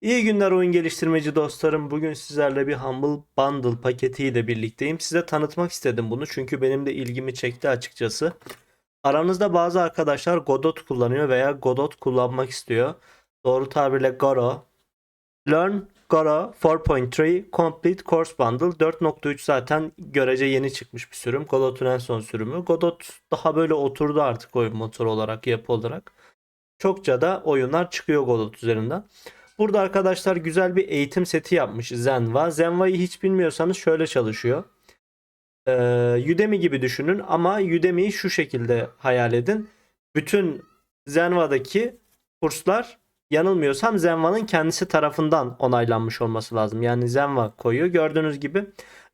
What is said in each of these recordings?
İyi günler oyun geliştirmeci dostlarım. Bugün sizlerle bir Humble Bundle paketiyle birlikteyim. Size tanıtmak istedim bunu çünkü benim de ilgimi çekti açıkçası. Aranızda bazı arkadaşlar Godot kullanıyor veya Godot kullanmak istiyor. Doğru tabirle Goro. Learn Goro 4.3 Complete Course Bundle 4.3 zaten görece yeni çıkmış bir sürüm. Godot'un en son sürümü. Godot daha böyle oturdu artık oyun motoru olarak, yapı olarak. Çokça da oyunlar çıkıyor Godot üzerinden. Burada arkadaşlar güzel bir eğitim seti yapmış Zenva. Zenva'yı hiç bilmiyorsanız şöyle çalışıyor. Ee, Udemy gibi düşünün ama Udemy'yi şu şekilde hayal edin. Bütün Zenva'daki kurslar yanılmıyorsam Zenva'nın kendisi tarafından onaylanmış olması lazım. Yani Zenva koyuyor. Gördüğünüz gibi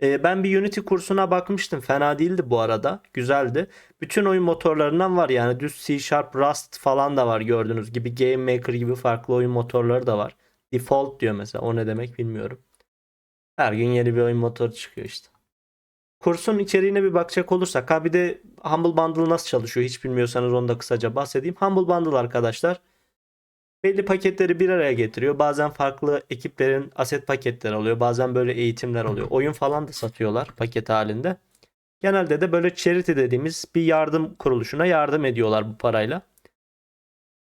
e, ben bir Unity kursuna bakmıştım. Fena değildi bu arada. Güzeldi. Bütün oyun motorlarından var. Yani düz C Sharp, Rust falan da var gördüğünüz gibi. Game Maker gibi farklı oyun motorları da var. Default diyor mesela. O ne demek bilmiyorum. Her gün yeni bir oyun motoru çıkıyor işte. Kursun içeriğine bir bakacak olursak ha bir de Humble Bundle nasıl çalışıyor hiç bilmiyorsanız onu da kısaca bahsedeyim. Humble Bundle arkadaşlar belli paketleri bir araya getiriyor. Bazen farklı ekiplerin aset paketleri oluyor. Bazen böyle eğitimler oluyor. Oyun falan da satıyorlar paket halinde. Genelde de böyle charity dediğimiz bir yardım kuruluşuna yardım ediyorlar bu parayla.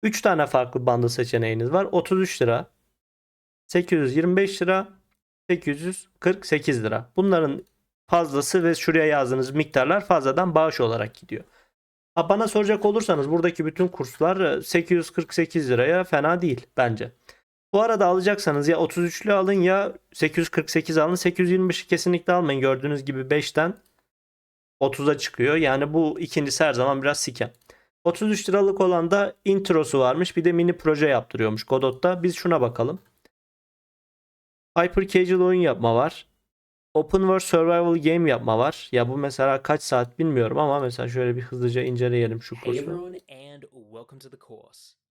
3 tane farklı bundle seçeneğiniz var. 33 lira, 825 lira, 848 lira. Bunların fazlası ve şuraya yazdığınız miktarlar fazladan bağış olarak gidiyor. Ha, bana soracak olursanız buradaki bütün kurslar e, 848 liraya fena değil bence. Bu arada alacaksanız ya 33'lü alın ya 848 alın. 825'i kesinlikle almayın. Gördüğünüz gibi 5'ten 30'a çıkıyor. Yani bu ikincisi her zaman biraz siken. 33 liralık olan da introsu varmış. Bir de mini proje yaptırıyormuş Godot'ta. Biz şuna bakalım. Hyper casual oyun yapma var. Open World Survival Game yapma var. Ya bu mesela kaç saat bilmiyorum ama mesela şöyle bir hızlıca inceleyelim şu kursu.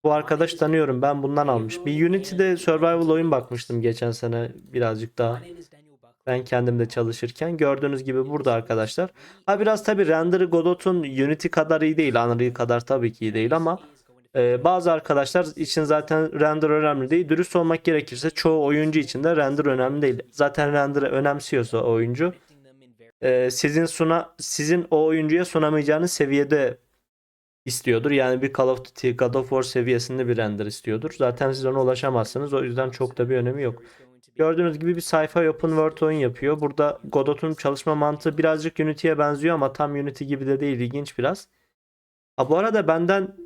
Bu arkadaş tanıyorum ben bundan almış. Bir Unity'de Survival oyun bakmıştım geçen sene birazcık daha. Ben kendim de çalışırken gördüğünüz gibi burada arkadaşlar. Ha biraz tabi render'ı Godot'un Unity kadar iyi değil. Unreal kadar tabii ki iyi değil ama e, bazı arkadaşlar için zaten render önemli değil. Dürüst olmak gerekirse çoğu oyuncu için de render önemli değil. Zaten render'ı önemsiyorsa oyuncu e, sizin suna sizin o oyuncuya sunamayacağınız seviyede istiyordur. Yani bir Call of Duty, God of War seviyesinde bir render istiyordur. Zaten siz ona ulaşamazsınız. O yüzden çok da bir önemi yok. Gördüğünüz gibi bir sci-fi open world oyun yapıyor. Burada Godot'un çalışma mantığı birazcık Unity'ye benziyor ama tam Unity gibi de değil. İlginç biraz. Ha, bu arada benden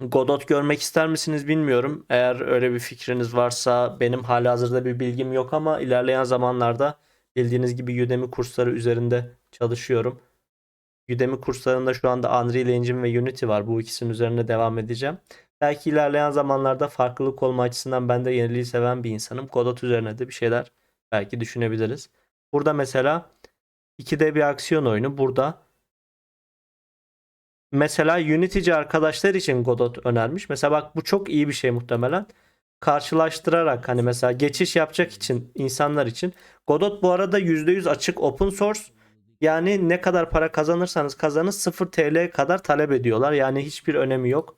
Godot görmek ister misiniz bilmiyorum. Eğer öyle bir fikriniz varsa benim halihazırda bir bilgim yok ama ilerleyen zamanlarda bildiğiniz gibi Udemy kursları üzerinde çalışıyorum. Udemy kurslarında şu anda Unreal Engine ve Unity var. Bu ikisinin üzerine devam edeceğim. Belki ilerleyen zamanlarda farklılık olma açısından ben de yeniliği seven bir insanım. Godot üzerine de bir şeyler belki düşünebiliriz. Burada mesela 2D bir aksiyon oyunu. Burada mesela Unity'ci arkadaşlar için Godot önermiş. Mesela bak bu çok iyi bir şey muhtemelen. Karşılaştırarak hani mesela geçiş yapacak için insanlar için. Godot bu arada %100 açık open source. Yani ne kadar para kazanırsanız kazanın 0 TL kadar talep ediyorlar. Yani hiçbir önemi yok.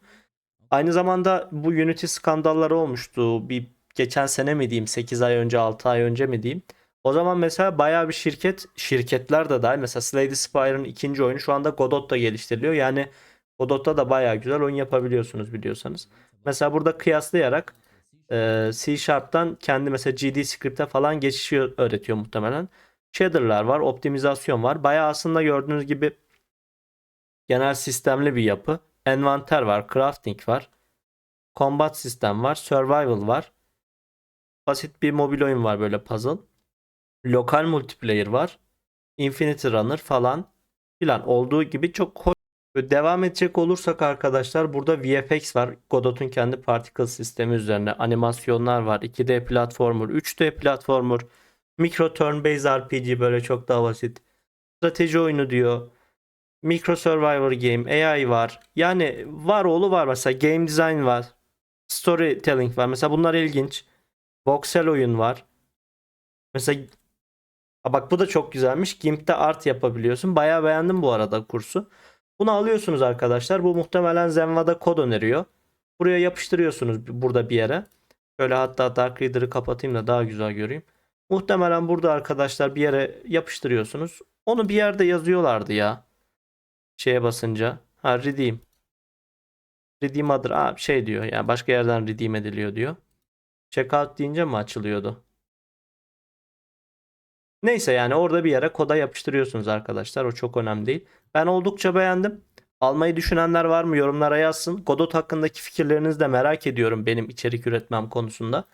Aynı zamanda bu Unity skandalları olmuştu. Bir geçen sene mi diyeyim 8 ay önce 6 ay önce mi diyeyim. O zaman mesela bayağı bir şirket şirketler de dahil mesela Slay Spire'ın ikinci oyunu şu anda Godot'ta geliştiriliyor. Yani Godot'ta da bayağı güzel oyun yapabiliyorsunuz biliyorsanız. Mesela burada kıyaslayarak e, C Sharp'tan kendi mesela GD Script'e falan geçişi öğretiyor muhtemelen. Shader'lar var, optimizasyon var. Bayağı aslında gördüğünüz gibi genel sistemli bir yapı. Envanter var, crafting var. Combat sistem var, survival var. Basit bir mobil oyun var böyle puzzle. Lokal multiplayer var. Infinity Runner falan filan olduğu gibi çok hoş. Devam edecek olursak arkadaşlar burada VFX var. Godot'un kendi particle sistemi üzerine animasyonlar var. 2D platformer, 3D platformer, micro turn based RPG böyle çok daha basit. Strateji oyunu diyor. Micro Survivor Game, AI var. Yani var oğlu var mesela game design var. Storytelling var. Mesela bunlar ilginç. Voxel oyun var. Mesela Aa, bak bu da çok güzelmiş. GIMP'te art yapabiliyorsun. Bayağı beğendim bu arada kursu. Bunu alıyorsunuz arkadaşlar. Bu muhtemelen Zenva'da kod öneriyor. Buraya yapıştırıyorsunuz burada bir yere. Şöyle hatta Dark Reader'ı kapatayım da daha güzel göreyim. Muhtemelen burada arkadaşlar bir yere yapıştırıyorsunuz. Onu bir yerde yazıyorlardı ya. Şeye basınca. Ha redeem. Redeem adır. Aa, şey diyor. Yani başka yerden redeem ediliyor diyor. Checkout deyince mi açılıyordu? Neyse yani orada bir yere koda yapıştırıyorsunuz arkadaşlar. O çok önemli değil. Ben oldukça beğendim. Almayı düşünenler var mı? Yorumlara yazsın. Godot hakkındaki fikirlerinizi de merak ediyorum benim içerik üretmem konusunda.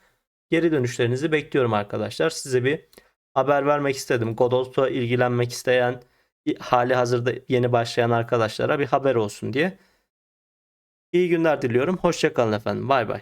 Geri dönüşlerinizi bekliyorum arkadaşlar. Size bir haber vermek istedim. Godot'la ilgilenmek isteyen, hali hazırda yeni başlayan arkadaşlara bir haber olsun diye. İyi günler diliyorum. Hoşçakalın efendim. Bay bay.